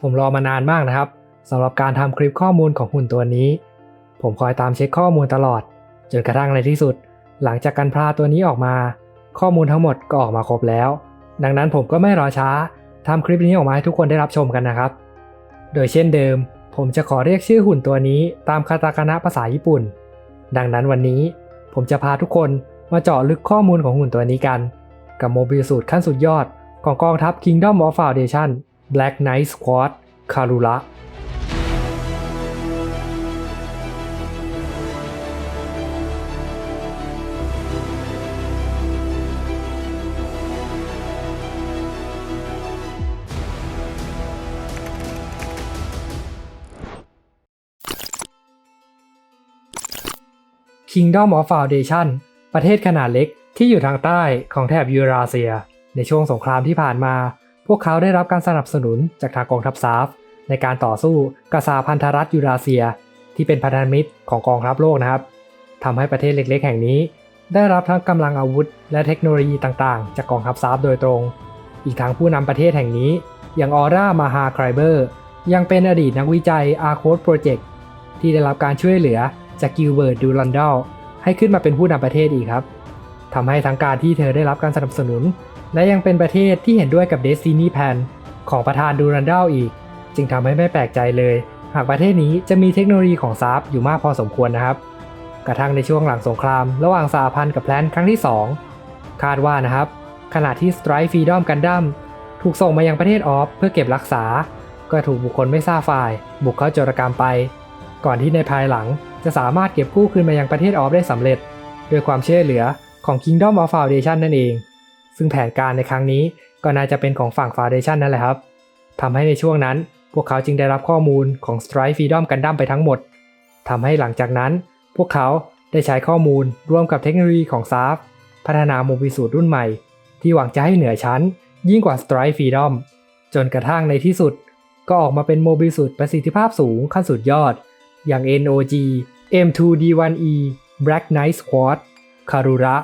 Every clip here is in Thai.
ผมรอมานานมากนะครับสำหรับการทำคลิปข้อมูลของหุ่นตัวนี้ ผมคอยตามเช็คข้อมูลตลอด จนกระทั่งในที่สุด หลังจากการพลาตัวนี้ออกมา ข้อมูลทั้งหมดก็ออกมาครบแล้ว ดังนั้นผมก็ไม่รอช้าทำคลิปนี้ออกมาให้ทุกคนได้รับชมกันนะครับ โดยเช่นเดิม ผมจะขอเรียกชื่อหุ่นตัวนี้ตามคาตาคานะภาษาญี่ปุ่น ดังนั้นวันนี้ผมจะพาทุกคนมาเจาะลึกข้อมูลของหุ่นตัวนี้กัน กับโมบิลสูตรขั้นสุดยอดของกองทัพ Kingdom of Foundation Black Knight Squad คารุระ Kingdom of Foundation ประเทศขนาดเล็กที่อยู่ทางใต้ของแถบยูราเซีย ในช่วงสงครามที่ผ่านมา พวกเขาได้รับการสนับสนุนจากทางกองทัพซาฟในการต่อสู้กับสหพันธรัฐยูราเซีย ที่เป็นพันธมิตรของกองทัพโลกนะครับทำให้ประเทศเล็กๆ แห่งนี้ ได้รับทั้งกำลังอาวุธ และเทคโนโลยีต่างๆ จากกองทัพซาฟโดยตรง อีกทั้งผู้นำประเทศแห่งนี้ อย่างออร่ามาฮาไครเบอร์ยังเป็นอดีตนักวิจัย a r c o d e Project ที่ได้รับการช่วยเหลือจากกิลเบิร์ตดูลันด l ให้ขึ้นมาเป็นผู้นำประเทศอีกครับ ทำให้ทั้งการที่เธอได้รับการสนับสนุน และยังเป็นประเทศที่เห็นด้วยกับ Destiny Plan ของประธานดูรันดัลอีก จึงทำให้ไม่แปลกใจเลย หากประเทศนี้จะมีเทคโนโลยีของซาฟอยู่มากพอสมควรนะครับ กระทั่งในช่วงหลังสงคราม ระหว่างสหพันธ์กับแพลนครั้งที่ 2 คาดว่านะครับ ขณะที่ Strike Freedom Gundam ถูกส่งมายังประเทศออฟเพื่อเก็บรักษา ก็ถูกบุคคลไม่ทราบฝ่าย บุกเข้าโจรกรรมไป ก่อนที่ในภายหลังจะสามารถเก็บกู้คืนมายังประเทศออฟได้สำเร็จ ด้วยความช่วยเหลือ ของ Kingdom of Foundation นั่นเอง ซึ่งแผนการในครั้งนี้ก็น่าจะเป็นของฝั่ง Foundation นั่นแหละครับทำให้ในช่วงนั้นพวกเขาจึงได้รับข้อมูลของ Strike Freedom Gundam ไปทั้งหมดทำให้หลังจากนั้น พวกเขาได้ใช้ข้อมูลร่วมกับเทคโนโลยีของ s a f พัฒนาโมบิสูตรรุ่นใหม่ ที่หวังจะให้เหนือชั้น ยิ่งกว่า Strike Freedom จนกระทั่งในที่สุด ก็ออกมาเป็นโมบิสูตรประสิทธิภาพสูงขั้นสุดยอด อย่าง NOG M2D1E Black Knight Squad คารุระ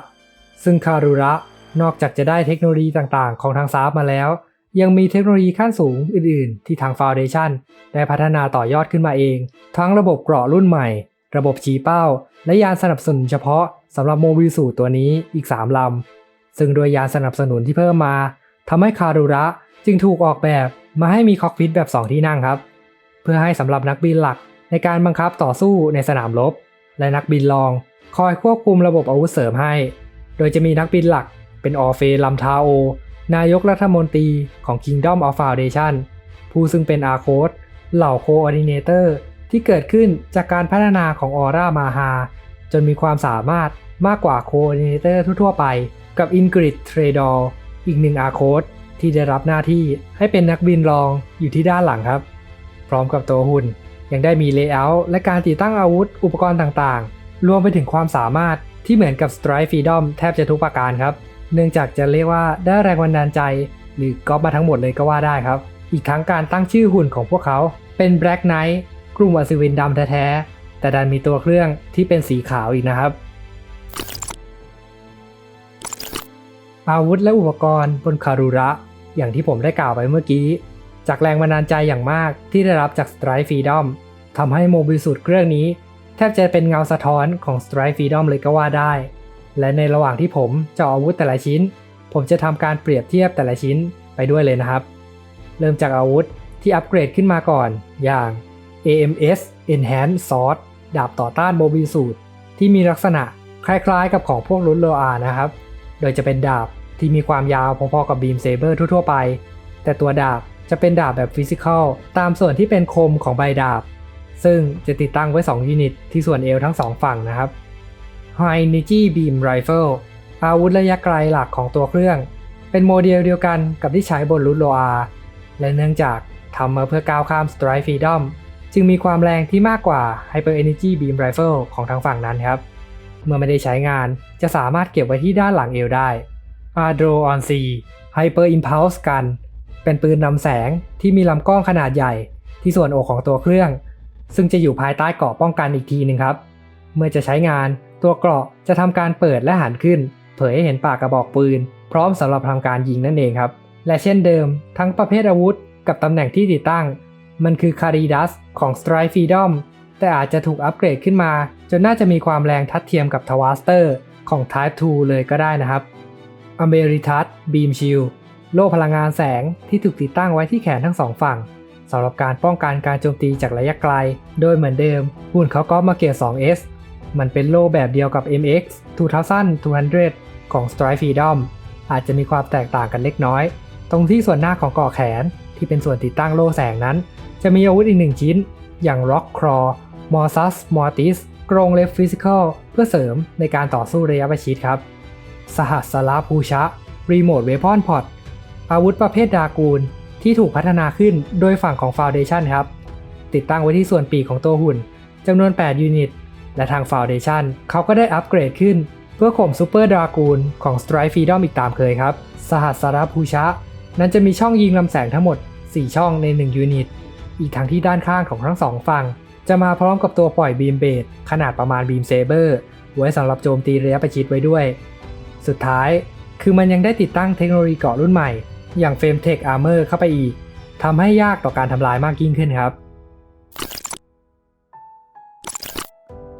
ซึ่งคารุระนอกจากจะได้เทคโนโลยีต่างๆ ของทางซาฟมาแล้ว ยังมีเทคโนโลยีขั้นสูงอื่น ๆ ที่ทาง Foundation ได้พัฒนาต่อยอดขึ้นมาเอง ทั้งระบบเกราะรุ่นใหม่ ระบบชี้เป้า และยานสนับสนุนเฉพาะสำหรับโมบิลสูตตัวนี้อีก 3 ลำ ซึ่งโดยยานสนับสนุนที่เพิ่มมาทำให้คารุระจึงถูกออกแบบมาให้มีคอกพิทแบบ 2 ที่นั่งครับ เพื่อให้สำหรับนักบินหลักในการบังคับต่อสู้ในสนามรบ และนักบินรอง คอยควบคุมระบบอาวุธเสริมให้ โดยจะมีนักบินหลักเป็นออเฟลัมทาโอ นายกรัฐมนตรีของ Kingdom of Foundation ผู้ซึ่งเป็นอาโคดเหล่าโคออดิเนเตอร์ที่เกิดขึ้นจากการพัฒนาของออร่ามาฮาจนมีความสามารถมากกว่าโคออดิเนเตอร์ทั่วไป กับอินกริดเทรดอลอีกหนึ่งอาโคดที่ได้รับหน้าที่ให้เป็นนักบินรองอยู่ที่ด้านหลังครับ พร้อมกับตัวหุ่นยังได้มีเลเยอร์และการติดตั้งอาวุธอุปกรณ์ต่างๆ รวมไปถึงความสามารถที่เหมือนกับ Strike Freedom แทบจะทุกประการครับ เนื่องจากจะเรียกว่าได้แรงบันดาลใจ หรือก๊อปมาทั้งหมดเลยก็ว่าได้ครับ อีกทั้งการตั้งชื่อหุ่นของพวกเขาเป็น Black Knight กลุ่มอัศวินดำแท้ๆ แต่ดันมีตัวเครื่องที่เป็นสีขาวอีกนะครับ อาวุธและอุปกรณ์บนคารุระ อย่างที่ผมได้กล่าวไปเมื่อกี้ จากแรงบันดาลใจอย่างมากที่ได้รับจาก Strike Freedom ทำให้โมบิลสูตรเครื่องนี้ แทบจะเป็นเงาสะท้อนของ Strike Freedom เลยก็ว่าได้ และในระหว่างที่ผมเจาะอาวุธแต่ละชิ้น ผมจะทำการเปรียบเทียบแต่ละชิ้นไปด้วยเลยนะครับ เริ่มจากอาวุธที่อัปเกรดขึ้นมาก่อน อย่าง AMS Enhanced Sword ดาบต่อต้านโมบิลสูตรที่มีลักษณะคล้ายๆกับของพวกรุนโลอานะครับ โดยจะเป็นดาบที่มีความยาวพอๆกับบีมเซเบอร์ทั่วๆไป แต่ตัวดาบจะเป็นดาบแบบฟิสิกอลตามส่วนที่เป็นคมของใบดาบ ซึ่งจะติดตั้งไว้ 2 ยูนิต ที่ส่วนเอวทั้ง 2 ฝั่งนะครับ High Energy Beam Rifle อาวุธระยะไกลหลักของตัวเครื่อง เป็นโมเดลเดียวกันกับที่ใช้บนรุ่นโลอาและเนื่องจากทำมาเพื่อก้าวข้าม Strike Freedom จึงมีความแรงที่มากกว่า Hyper Energy Beam Rifle ของทางฝั่งนั้นครับ เมื่อไม่ได้ใช้งานจะสามารถเก็บไว้ที่ด้านหลังเอวได้ a d r o on C Hyper Impulse Gun เป็นปืนนำแสงที่มีลำกล้องขนาดใหญ่ ที่ส่วนอกของตัวเครื่อง ซึ่งจะอยู่ภายใต้เกราะป้องกันอีกทีหนึ่งครับ เมื่อจะใช้งานตัวเกราะจะทำการเปิดและหันขึ้น เผยให้เห็นปากกระบอกปืน พร้อมสำหรับทำการยิงนั่นเองครับ และเช่นเดิม ทั้งประเภทอาวุธ กับตำแหน่งที่ติดตั้ง มันคือคาริดัสของ Strike Freedom แต่อาจจะถูกอัปเกรดขึ้นมา จนน่าจะมีความแรงทัดเทียมกับทวาสเตอร์ของ Type 2 เลยก็ได้นะครับอเมริทัสบีมชิลโล่พลังงานแสงที่ถูกติดตั้งไว้ที่แขนทั้งสองฝั่ง สำหรับการป้องกันการโจมตีจากระยะไกล โดยเหมือนเดิม หุ่นเขาก็มาเกียร์ 2S มันเป็นโล่แบบเดียวกับ MX 2200 ของ Strike Freedom อาจจะมีความแตกต่างกันเล็กน้อย ตรงที่ส่วนหน้าของเกาะแขนที่เป็นส่วนติดตั้งโล่แสงนั้น จะมีอาวุธอีกหนึ่งชิ้น อย่าง Rock Claw Morsus Mortis กรงเล็บฟิสิกอลเพื่อเสริมในการต่อสู้ระยะประชิดครับ สหัสลาภูชะ Remote Weapon Pod อาวุธประเภทดากูล ที่ถูกพัฒนาขึ้นโดยฝั่งของ Foundation ครับ ติดตั้งไว้ที่ส่วนปีกของตัวหุ่นจำนวน 8 ยูนิต และทาง Foundation เขาก็ได้อัปเกรดขึ้น เพื่อข่มซูเปอร์ดรากูลของ Strike Freedom อีกตามเคยครับ สหัสราภูชะ นั้นจะมีช่องยิงลำแสงทั้งหมด 4 ช่องใน 1 ยูนิต อีกทังที่ด้านข้างของทั้งสองฝั่ง จะมาพร้อมกับตัวปล่อยบีมเบดขนาดประมาณบีมเซเบอร์ไว้สำหรับโจมตีระยะประชิดไว้ด้วย สุดท้ายคือมันยังได้ติดตั้งเทคโนโลยีเกาะรุ่นใหม่ อย่างเฟรมเทคอาร์เมอร์เข้าไปอีกทำให้ยากต่อการทำลายมากยิ่งขึ้นครับ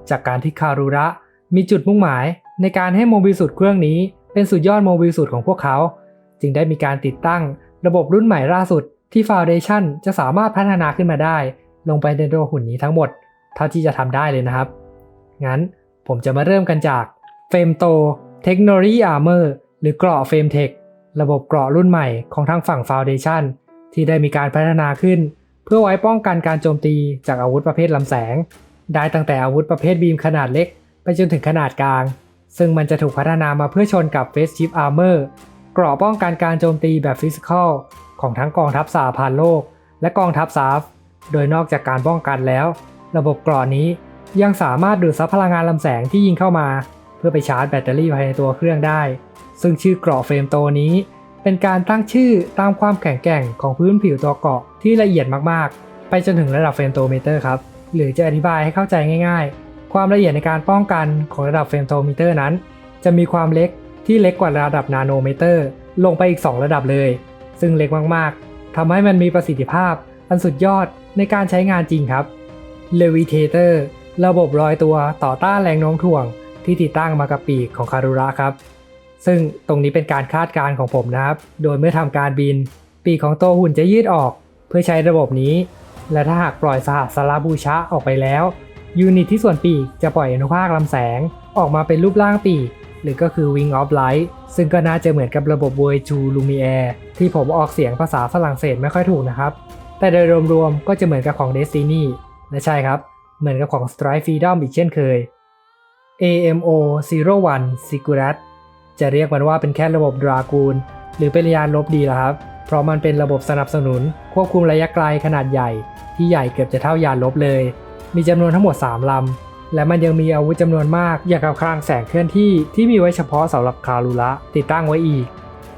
จากการที่คารุระมีจุดมุ่งหมายในการให้โมบิลสุดเครื่องนี้เป็นสุดยอดโมบิลสุดของพวกเขา จึงได้มีการติดตั้งระบบรุ่นใหม่ล่าสุดที่ Foundation จะสามารถพัฒนาขึ้นมาได้ ลงไปในตัวหุ่นนี้ทั้งหมด เท่าที่จะทำได้เลยนะครับ งั้นผมจะมาเริ่มกันจากเฟมโตเทคโนโลยีอาร์เมอร์หรือเกราะเฟมเทค ระบบเกราะรุ่นใหม่ของทางฝั่ง Foundation ที่ได้มีการพัฒนาขึ้น เพื่อไว้ป้องกันการโจมตีจากอาวุธประเภทลำแสง ได้ตั้งแต่อาวุธประเภทบีมขนาดเล็ก ไปจนถึงขนาดกลาง ซึ่งมันจะถูกพัฒนามาเพื่อชนกับ Face Chip Armor เกราะป้องกันการโจมตีแบบฟิสิกอลของทั้งกองทัพสหพันธ์โลก และกองทัพซาฟโดยนอกจากการป้องกันแล้ว ระบบเกราะนี้ยังสามารถดูดซับพลังงานลำแสงที่ยิงเข้ามา เพื่อไปชาร์จแบตเตอรี่ภายในตัวเครื่องได้ ซึ่งชื่อเกราะเฟรมโตนี้ เป็นการตั้งชื่อตามความแข็งแกร่งของพื้นผิวตัวเกราะที่ละเอียดมากๆ ไปจนถึงระดับเฟรมโตเมเตอร์ครับหรือจะอธิบายให้เข้าใจง่าย ๆ ความละเอียดในการป้องกันของระดับเฟรมโตเมเตอร์นั้น จะมีความเล็กที่เล็กกว่าระดับนาโนเมเตอร์ลงไปอีก 2 ระดับเลย ซึ่งเล็กมากๆทำให้มันมีประสิทธิภาพ อันสุดยอดในการใช้งานจริงครับ Levitator ระบบลอยตัวต่อต้านแรงโน้มถ่วง ที่ติดตั้งมากับปีกของคารุระครับ ซึ่งตรงนี้เป็นการคาดการณ์ของผมนะครับ โดยเมื่อทำการบิน ปีกของตัวหุ่นจะยืดออก เพื่อใช้ระบบนี้ และถ้าหากปล่อยสหัสลาบูชะออกไปแล้ว ยูนิตที่ส่วนปีกจะปล่อยอนุภาคลำแสง ออกมาเป็นรูปร่างปีกหรือก็คือ Wing of Light ซึ่งก็น่าจะเหมือนกับระบบ v o y a g e Lumiere ที่ผมออกเสียงภาษาฝรั่งเศสไม่ค่อยถูกนะครับ แต่โดยรวมๆก็จะเหมือนกับของ Destiny และใช่ครับ เหมือนกับของ Strike Freedom อีกเช่นเคย AMO 01 Sigurat จะเรียกมันว่าเป็นแค่ระบบดรากูล หรือเป็นยานลบดีละครับ เพราะมันเป็นระบบสนับสนุน ควบคุมระยะไกลขนาดใหญ่ ที่ใหญ่เกือบจะเท่ายานลบเลย มีจำนวนทั้งหมด 3 ลำ และมันยังมีอาวุธจำนวนมาก อย่างกับคลังแสงเคลื่อนที่ที่มีไว้เฉพาะสำหรับคารุระติดตั้งไว้อีก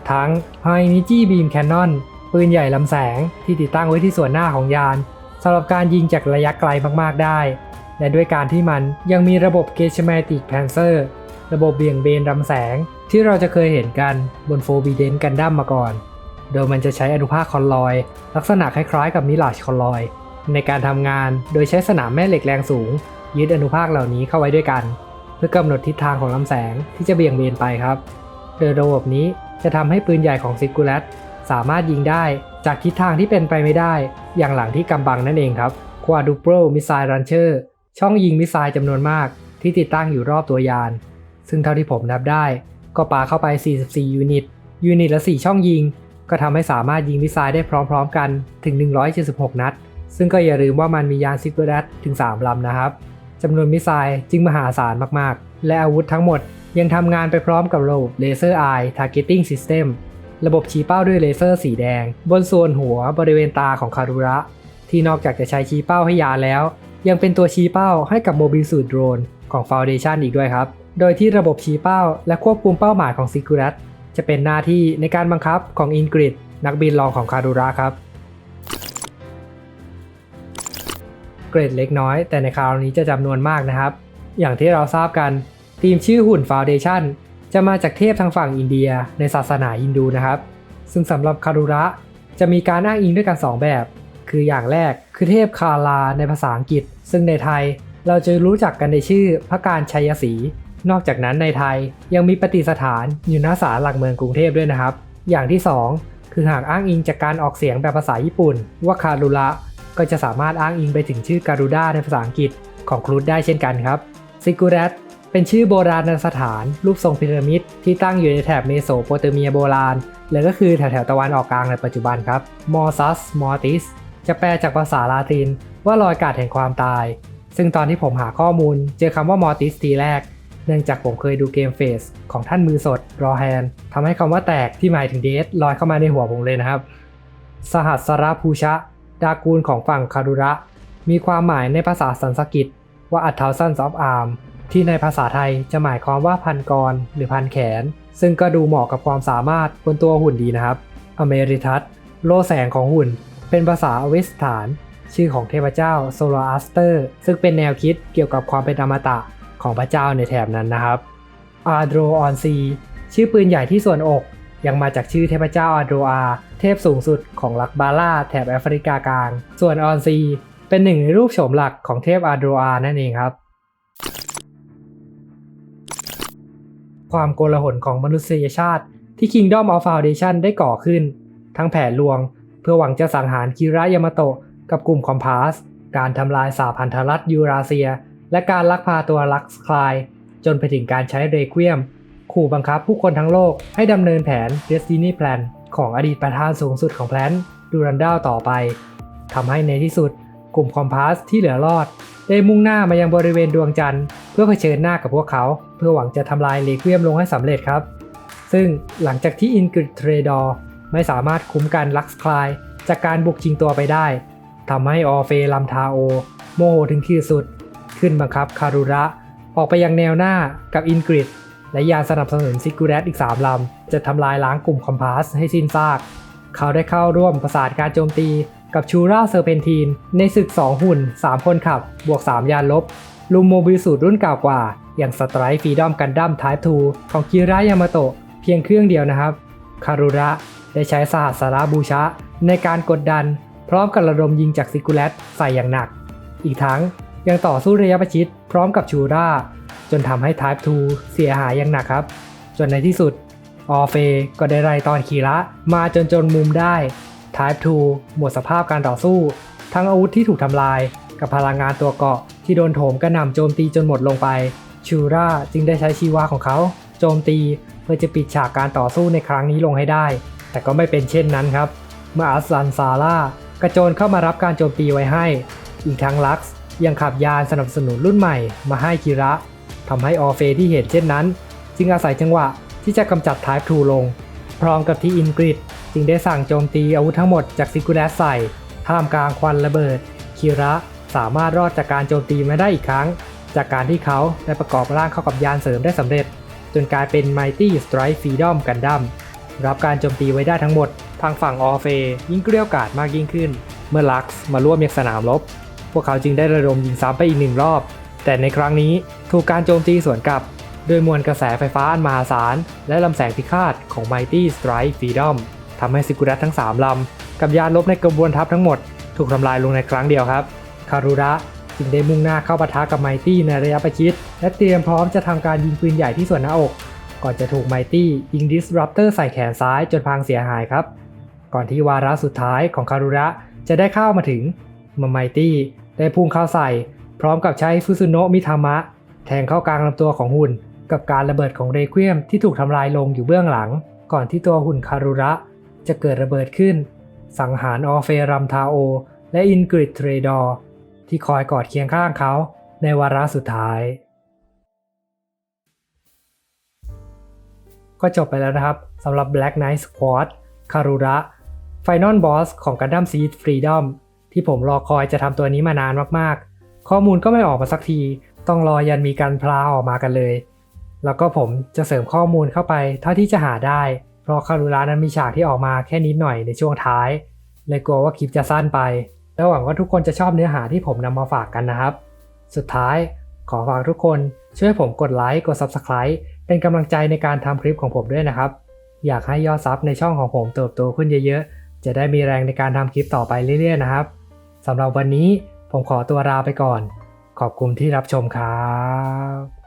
ทั้ง h i n i j i Beam Cannon ปืนใหญ่ลำแสงที่ติดตั้งไว้ที่ส่วนหน้าของยานสำหรับการยิงจากระยะไกลมากๆได้ และด้วยการที่มันยังมีระบบ g a g e m a t i c Panzer ระบบเบี่ยงเบนลำแสง ที่เราจะเคยเห็นกันบนโฟบีเดนกันดั้มมาก่อน โดยมันจะใช้อนุภาคคอนลอย ลักษณะคล้ายๆกับมิลาชคอนลอย ในการทำงานโดยใช้สนามแม่เหล็กแรงสูง ยึดอนุภาคเหล่านี้เข้าไว้ด้วยกัน เพื่อกำหนดทิศทางของลำแสงที่จะเบี่ยงเบนไปครับ โดยระบบนี้จะทำให้ปืนใหญ่ของซิกูลัสสามารถยิงได้จากทิศทางที่เป็นไปไม่ได้ อย่างหลังที่กำบังนั่นเองครับ Quadruple Missile Launcher ช่องยิงมิสไซล์จำนวนมากที่ติดตั้งอยู่รอบตัวยาน ซึ่งเท่าที่ผมนับได้ ก็ปาเข้าไป 44 ยูนิต ยูนิตละ 4 ช่องยิง ก็ทำให้สามารถยิงมิสไซล์ได้พร้อมๆกันถึง 176 นัด ซึ่งก็อย่าลืมว่ามันมียานซิกเกอร์ดัตถึง 3 ลำนะครับจำนวนมิสไซล์จึงมหาศาลมากๆ และอาวุธทั้งหมดยังทำงานไปพร้อมกับระบบ Laser Eye Targeting System ระบบชี้เป้าด้วยเลเซอร์สีแดง บนส่วนหัวบริเวณตาของคารุระ ที่นอกจากจะใช้ชี้เป้าให้ยานแล้ว ยังเป็นตัวชี้เป้าให้กับโมบิลสูตรโดรนของ Foundation อีกด้วยครับ โดยที่ระบบชี้เป้าและควบคุมเป้าหมายของซิกูรัตจะเป็นหน้าที่ในการบังคับของอินกริดนักบินรองของคารุระครับ เกรดเล็กน้อย แต่ในคราวนี้จะจำนวนมากนะครับ อย่างที่เราทราบกันทีมชื่อหุ่น Foundation จะมาจากเทพทางฝั่งอินเดียในศาสนาฮินดูนะครับ ซึ่งสำหรับคารุระจะมีการอ้างอิงด้วยกัน 2 แบบ คืออย่างแรก คือเทพคาราในภาษาอังกฤษ ซึ่งในไทยเราจะรู้จักกันในชื่อพระการชัยศรีนอกจากนั้นในไทยยังมีปฏิสถานอยู่ณศาลหลักเมืองกรุงเทพด้วยนะครับ อย่างที่ 2 คือหากอ้างอิงจากการออกเสียงแบบภาษาญี่ปุ่น ว่าคารุระก็จะสามารถอ้างอิงไปถึงชื่อการูด้าในภาษาอังกฤษของครูดได้เช่นกันครับซิกูเรตเป็นชื่อโบราณสถาน รูปทรงพีระมิดที่ตั้งอยู่ในแถบเมโสโปเตเมียโบราณหรือก็คือแถวๆตะวันออกกลางในปัจจุบันครับมอซัสมอติส จะแปลจากภาษาลาตินว่ารอยกาดแห่งความตาย ซึ่งตอนที่ผมหาข้อมูลเจอคำว่ามอติสทีแรก เนื่องจากผมเคยดูเกมเฟสของท่านมือสดรอแฮนทำให้คำว่าแตกที่หมายถึงเดสลอยเข้ามาในหัวผมเลยนะครับ สหัสรภูชะดากูลของฝั่งคารุระ มีความหมายในภาษาสันสกฤตว่า a thousand of arm ที่ในภาษาไทยจะหมายความว่าพันกรหรือพันแขน ซึ่งก็ดูเหมาะกับความสามารถบนตัวหุ่นดีนะครับ อเมริทัสโลแสงของหุ่น เป็นภาษาอเวสถาน ชื่อของเทพเจ้าโซลาอัสเตอร์ซึ่งเป็นแนวคิดเกี่ยวกับความเป็นอมตะของพระเจ้าในแถบนั้นนะครับอาโดรออนซีชื่อปืนใหญ่ที่ส่วนอก ยังมาจากชื่อเทพเจ้าอาโดอา เทพสูงสุดของลักบาล่าแถบแอฟริกากลาง ส่วนออนซีเป็นหนึ่งในรูปโฉมหลักของเทพอาโดอานั่นเองครับ ความโกลาหลของมนุษยชาติที่ Kingdom of Foundation ได้ก่อขึ้น ทั้งแผนลวง เพื่อหวังจะสังหารคิระยามาโตะกับกลุ่มคอมพาส การทำลายสาพันธรัฐยูราเซีย และการลักพาตัวลักสคลาย จนไปถึงการใช้เรควียม ขู่บังคับผู้คนทั้งโลกให้ดำเนินแผน Destiny Plan ของอดีตประธานสูงสุดของแพลนดูรันดาลต่อไปทำให้ในที่สุดกลุ่มคอมพาสที่เหลือรอด ได้มุ่งหน้ามายังบริเวณดวงจันทร์ เพื่อเผชิญหน้ากับพวกเขา เพื่อหวังจะทำลายเลเวียมลงให้สำเร็จครับ ซึ่งหลังจากที่อินกริดเทรดอร์ ไม่สามารถคุ้มกันลักซ์คลายจากการบุกชิงตัวไปได้ทำให้ออเฟลัมทาโอ โมโหถึงขีดสุด ขึ้นบังคับคารุระ ออกไปยังแนวหน้ากับอินกริดและยานสนับสนุนซิกูเรตอีก 3 ลำ จะทำลายล้างกลุ่มคอมพาสให้สิ้นซาก เขาได้เข้าร่วมประสานการโจมตีกับชูราเซอร์เพนทีน ในศึก 2 หุ่น 3 คนขับ บวก 3 ยานลบ ลุมโมบิลสูตรรุ่นเก่ากว่า อย่างสไตรฟีดอมกันดั้มไทป์2ของคิระยามาโตะเพียงเครื่องเดียวนะครับ คารุระได้ใช้สหัสราบูชะในการกดดัน พร้อมกับระดมยิงจากซิกูเลตใส่อย่างหนัก อีกทั้งยังต่อสู้ระยะประชิดพร้อมกับชูราจนทำให้ Type 2เสียหายอย่างหนักครับ จนในที่สุด ออเฟก็ได้ไล่ตอนคีระมาจนจนมุมได้ Type 2หมดสภาพการต่อสู้ ทั้งอาวุธที่ถูกทำลาย กับพลังงานตัวเกาะที่โดนโถมกระหน่ำโจมตีจนหมดลงไป ชูราจึงได้ใช้ชีวาของเขา โจมตีเพื่อจะปิดฉากการต่อสู้ในครั้งนี้ลงให้ได้ แต่ก็ไม่เป็นเช่นนั้นครับ เมื่ออัสซันซาร่ากระโจนเข้ามารับการโจมตีไว้ให้ อีกทั้งลักซ์ยังขับยานสนับสนุนรุ่นใหม่มาให้คิระทำให้ออเฟที่เห็นเช่นนั้น จึงอาศัยจังหวะที่จะกำจัด Type 2ลง พร้อมกับที่อินกริดจึงได้สั่งโจมตีอาวุธทั้งหมดจากซิกูแลสใส่ท่ามกลางควันระเบิด คิระสามารถรอดจากการโจมตีมาได้อีกครั้ง จากการที่เขาได้ประกอบร่างเข้ากับยานเสริมได้สำเร็จ จนกลายเป็น Mighty Strike Freedom Gundam รับการโจมตีไว้ได้ทั้งหมด ทางฝั่งออเฟยิ่งเกลี้ยกล่อมมากยิ่งขึ้น เมื่อลักซ์มาร่วมยังสนามรบ พวกเขาจึงได้ระดมยิงซ้ำไปอีกหนึ่งรอบ แต่ในครั้งนี้ถูกการโจมตีสวนกลับโดยมวลกระแสไฟฟ้าอันมหาศาล และลำแสงพิฆาตของ Mighty Strike Freedom ทำให้ซิกุรัตทั้ง 3 ลำ กับยานลบในกระบวนทัพทั้งหมด ถูกทำลายลงในครั้งเดียวครับ คารุระ จึงได้มุ่งหน้าเข้าปะทะกับไมตี้ในระยะประชิด และเตรียมพร้อมจะทำการยิงปืนใหญ่ที่ส่วนหน้าอก ก่อนจะถูกไมตี้ยิงดิสรัปเตอร์ใส่แขนซ้ายจนพังเสียหายครับ ก่อนที่วาระสุดท้ายของคารุระจะได้เข้ามาถึงมาไมตี้ได้พุ่งเข้าใส่ พร้อมกับใช้ฟุซุโนะมิทามะ แทงเข้ากลางลำตัวของหุ่น กับการระเบิดของเรควียมที่ถูกทำลายลงอยู่เบื้องหลัง ก่อนที่ตัวหุ่นคารุระ จะเกิดระเบิดขึ้น สังหารออเฟรัมทาโอ และอินกริดเทรดอร์ ที่คอยกอดเคียงข้างเขาในวาระสุดท้าย ก็จบไปแล้วนะครับสำหรับ Black Knight Squad คารุระ Final Boss ของ Gundam Seed Freedom ที่ผมรอคอยจะทำตัวนี้มานานมากๆ ข้อมูลก็ไม่ออกมาสักที ต้องรอยันมีการพลาออกมากันเลย แล้วก็ผมจะเสริมข้อมูลเข้าไปเท่าที่จะหาได้ เพราะคารุระนั้นมีฉากที่ออกมาแค่นิดหน่อยในช่วงท้าย เลยกลัวว่าคลิปจะสั้นไป แล้วหวังว่าทุกคนจะชอบเนื้อหาที่ผมนำมาฝากกันนะครับ สุดท้ายขอฝากทุกคนช่วยผมกดไลค์กด Subscribe เป็นกำลังใจในการทำคลิปของผมด้วยนะครับ อยากให้ยอดซับในช่องของผมเติบโตขึ้นเยอะๆ จะได้มีแรงในการทำคลิปต่อไปเรื่อยๆนะครับสำหรับวันนี้ผมขอตัวลาไปก่อน ขอบคุณที่รับชมครับ